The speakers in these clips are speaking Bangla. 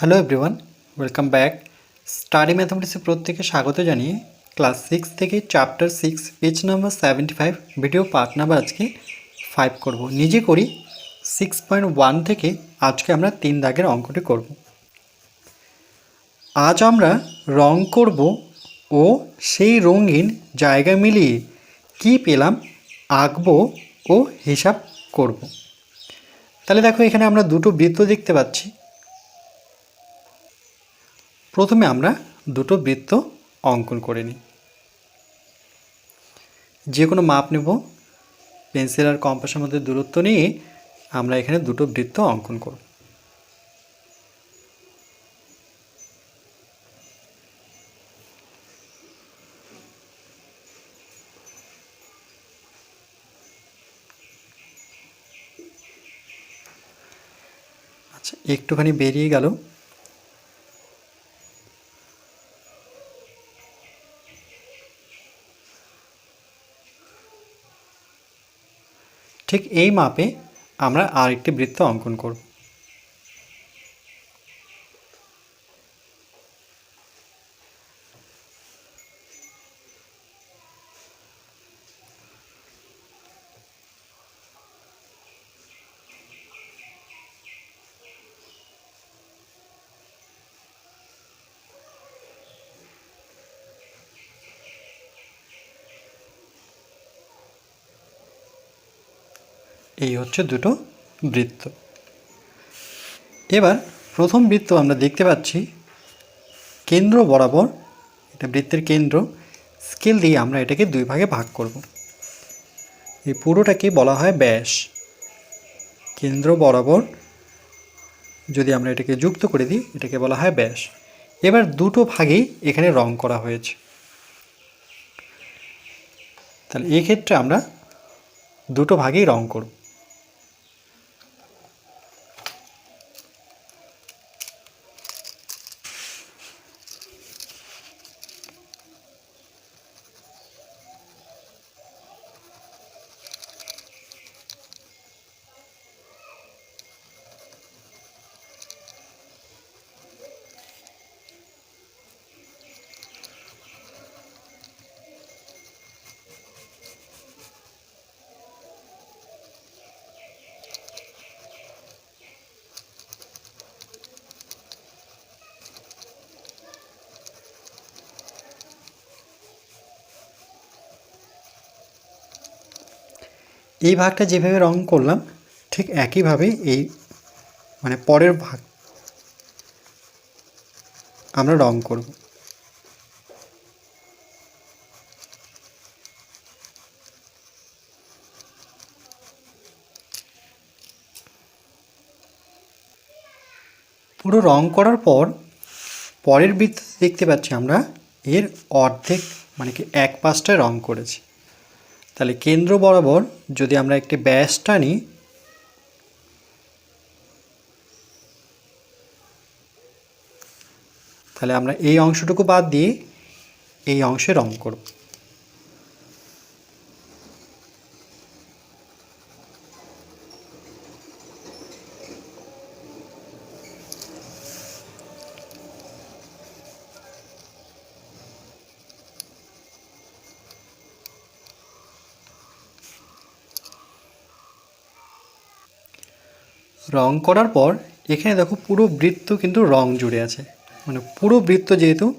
Hello everyone welcome back study ম্যাথামেটিক্সে প্রত্যেকে স্বাগত জানিয়ে ক্লাস সিক্স থেকে chapter six page number seventy five video part number আজকে ফাইভ করব। নিজে করি সিক্স পয়েন্ট ওয়ান থেকে আজকে আমরা তিন দাগের অঙ্কটি করব। আজ আমরা রং করব ও সেই রঙিন জায়গা মিলিয়ে কি পেলাম, আঁকবো ও হিসাব করব। তাহলে দেখো এখানে আমরা দুটো বৃত্ত দেখতে পাচ্ছি। প্রথমে আমরা দুটো বৃত্ত অঙ্কন করে নিই। যে কোনো মাপ নেব। পেন্সিল আর কম্পাসের মধ্যে দূরত্ব নিয়ে আমরা এখানে দুটো বৃত্ত অঙ্কন করব। আচ্ছা একটুখানি বেরিয়ে গেল। ঠিক এই মাপে আমরা আরেকটি বৃত্ত অঙ্কন করব। এই হচ্ছে দুটো বৃত্ত। এবার প্রথম বৃত্ত আমরা দেখতে পাচ্ছি কেন্দ্র বরাবর, এটা বৃত্তের কেন্দ্র, স্কেল দিয়ে আমরা এটাকে দুই ভাগে ভাগ করব। এই পুরোটাকে বলা হয় ব্যাস। কেন্দ্র বরাবর যদি আমরা এটাকে যুক্ত করে দিই, এটাকে বলা হয় ব্যাস। এবার দুটো ভাগেই এখানে রং করা হয়েছে। তাহলে এক্ষেত্রে আমরা দুটো ভাগেই রং করব। এই ভাগটা যেভাবে রং করলাম, ঠিক একইভাবে এই মানে পরের ভাগ আমরা রং করব। পুরো রং করার পর পরের বৃত্ত দেখতে পাচ্ছি আমরা এর অর্ধেক মানে কি এক পাশটায় রং করেছি। তাহলে কেন্দ্র বরাবর যদি আমরা একটি ব্যাস টানি, তাহলে আমরা এই অংশটুকু বাদ দিয়ে এই অংশে রং করব। রং করার পর এখানে দেখো পুরো বৃত্ত কিন্তু রং জুড়ে আছে। মানে পুরো বৃত্ত যেহেতু,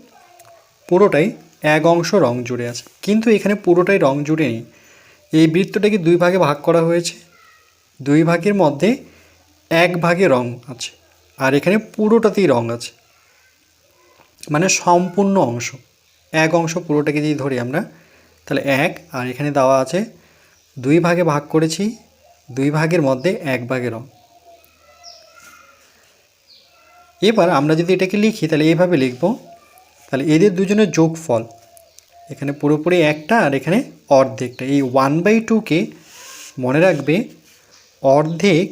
পুরোটাই এক অংশ রং জুড়ে আছে। কিন্তু এখানে পুরোটাই রং জুড়ে নেই। এই বৃত্তটাকে দুই ভাগে ভাগ করা হয়েছে। দুই ভাগের মধ্যে এক ভাগে রং আছে। আর এখানে পুরোটাতেই রং আছে। মানে সম্পূর্ণ অংশ। এক অংশ পুরোটাকে যদি ধরি আমরা, তাহলে এক, আর এখানে দেওয়া আছে দুই ভাগে ভাগ করেছি। দুই ভাগের মধ্যে এক ভাগে রং। এবার আমরা যদি এটাকে লিখি, তাহলে এইভাবে লিখব। তাহলে এদের দুজনের যোগফল, এখানে পুরোপুরি একটা আর এখানে অর্ধেকটা। এই ওয়ান বাই টুকে মনে রাখবে, অর্ধেক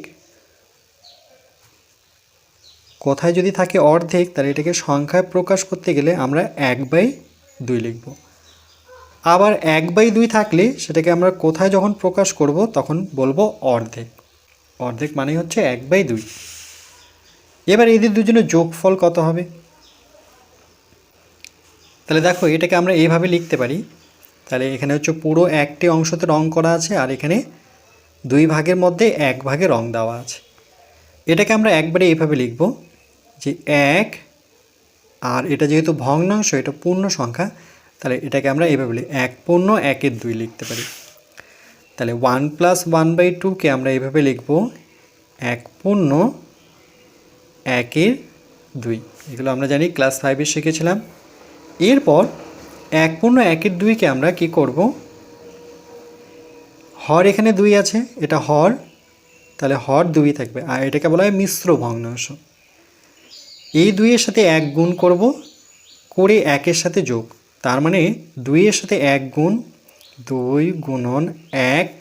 কোথায় যদি থাকে অর্ধেক, তাহলে এটাকে সংখ্যায় প্রকাশ করতে গেলে আমরা এক বাই দুই লিখব। আবার এক বাই দুই থাকলে সেটাকে আমরা কোথায় যখন প্রকাশ করব, তখন বলব অর্ধেক। অর্ধেক মানে হচ্ছে এক বাই দুই। এবার এদের দুজনের যোগফল কত হবে? তাহলে দেখো, এটাকে আমরা এইভাবে লিখতে পারি। তাহলে এখানে হচ্ছে পুরো একটি অংশতে রং করা আছে আর এখানে দুই ভাগের মধ্যে এক ভাগে রং দেওয়া আছে। এটাকে আমরা একবারে এইভাবে লিখব যে এক, আর এটা যেহেতু ভগ্নাংশ, এটা পূর্ণ সংখ্যা, তাহলে এটাকে আমরা এইভাবে লিখি এক পূর্ণ, একের দুই লিখতে পারি। তাহলে ওয়ান প্লাস ওয়ান বাই টুকে আমরা এইভাবে লিখব। এক পূর্ণ একের দুই। এগুলো আমরা জানি ক্লাস ফাইভে শিখেছিলাম। এরপর এক পূর্ণ একের দুইকে আমরা কি করব? হর এখানে দুই আছে, এটা হর, তাহলে হর দুই থাকবে। আর এটাকে বলা হয় মিশ্র ভগ্নাংশ। এই দুইয়ের সাথে এক গুণ করব, করে একের সাথে যোগ। তার মানে দুইয়ের সাথে এক গুণ, দুই গুণন এক,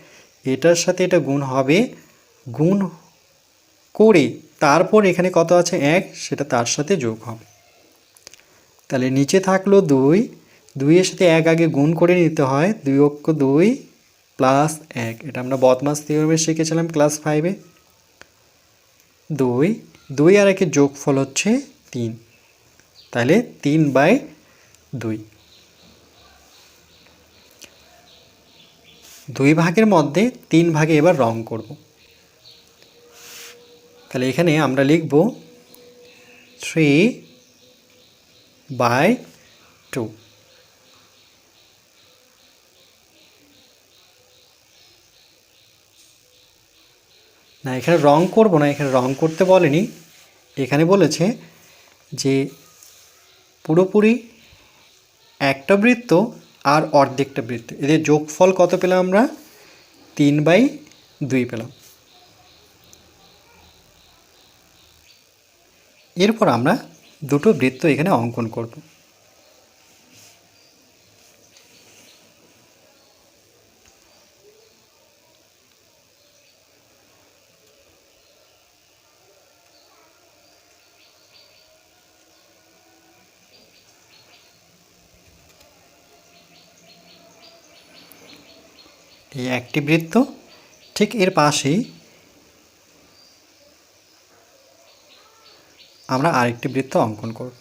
এটার সাথে এটা গুণ হবে গুণ করে তারপর এখানে কত আছে? এক, সেটা তার সাথে যোগ হবে। তাহলে নিচে থাকল দুই। দুইয়ের সাথে এক আগে গুণ করে নিতে হয়। দুই অক্ষ দুই প্লাস এক। এটা আমরা বদমাস থিওরামে শিখেছিলাম ক্লাস ফাইভে দুই। দুই আর একের যোগফল হচ্ছে তিন। তাহলে তিন বাই দুই। দুই ভাগের মধ্যে তিন ভাগে এবার রং করব। তাহলে এখানে আমরা লিখব থ্রি বাই টু না, এখানে রং করব না, এখানে রং করতে বলেনি। এখানে বলেছে যে পুরোপুরি একটা বৃত্ত আর অর্ধেকটা বৃত্ত। এদের যোগফল কত পেলাম আমরা? তিন বাই দুই পেলাম। এরপর আমরা দুটো বৃত্ত এখানে অঙ্কন করব। এই একটি বৃত্ত ঠিক এর পাশেই আমরা আরেকটি বৃত্ত অঙ্কন করব।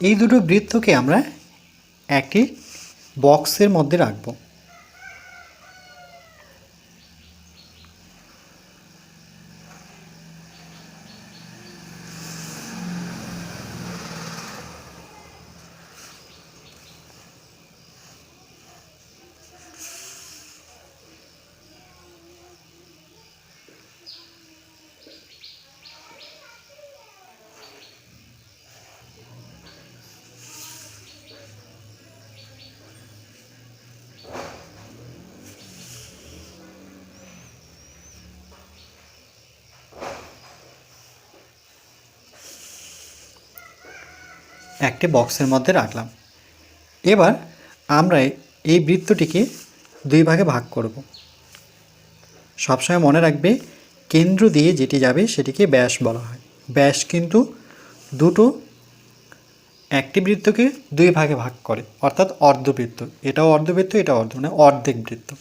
এই দুটো বৃত্তকে আমরা একটি বক্সের মধ্যে রাখব। একটি বক্সের মধ্যে রাখলাম। এবার আমরা এই বৃত্তটিকে দুই ভাগে ভাগ করব। সবসময় মনে রাখবে, কেন্দ্র দিয়ে যেটি যাবে সেটিকে ব্যাস বলা হয়। ব্যাস কিন্তু দুটো একটি বৃত্তকে দুই ভাগে ভাগ করে, অর্থাৎ অর্ধবৃত্ত। এটাও অর্ধবৃত্ত, এটাও অর্ধ মানে অর্ধেক বৃত্ত।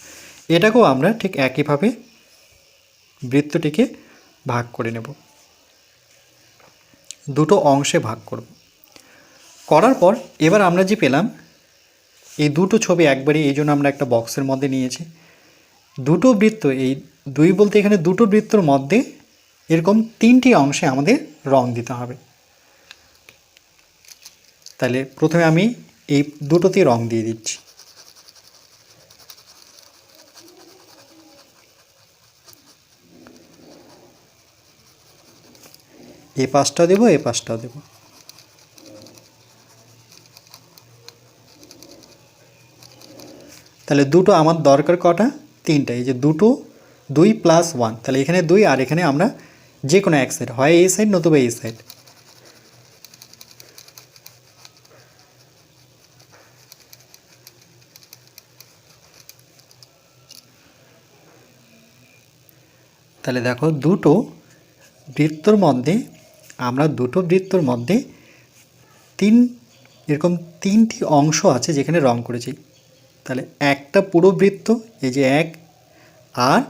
এটাকেও আমরা ঠিক একইভাবে বৃত্তটিকে ভাগ করে নেব। দুটো অংশে ভাগ করব। করার পর এবার আমরা যে পেলাম, এই দুটো ছবি একবারই, এই জন্য আমরা একটা বক্সের মধ্যে নিয়েছি। দুটো বৃত্ত, এই দুই বলতে এখানে দুটো বৃত্তর মধ্যে এরকম তিনটি অংশে আমাদের রং দিতে হবে। তাহলে প্রথমে আমি এই দুটোতেই রং দিয়ে দিচ্ছি। এ পাশটা দেবো, এ পাশটাও দেবো। তাহলে দুটো আমার দরকার কটা? তিনটা। এই যে দুটো, দুই প্লাস ওয়ান তাহলে এখানে দুই আর এখানে আমরা যে কোনো এক সাইড হয় এই সাইড নতুবা এই সাইড তাহলে দেখো দুটো বৃত্তর মধ্যে, আমরা দুটো বৃত্তর মধ্যে তিন, এরকম তিনটি অংশ আছে যেখানে রং করেছি। তাহলে একটা পুরো বৃত্ত, এই যে এক, আর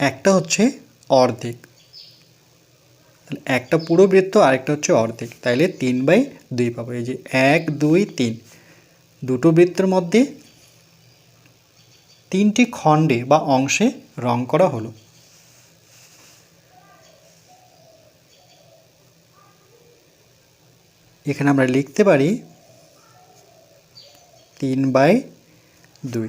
একটা হচ্ছে অর্ধেক। একটা পুরো বৃত্ত, আরেকটা হচ্ছে অর্ধেক। তাইলে তিন বাই দুই পাবো। এই যে এক, দুই, তিন। দুটো বৃত্তের মধ্যে তিনটি খণ্ডে বা অংশে রং করা হলো। এখানে আমরা লিখতে পারি তিন বাই দুই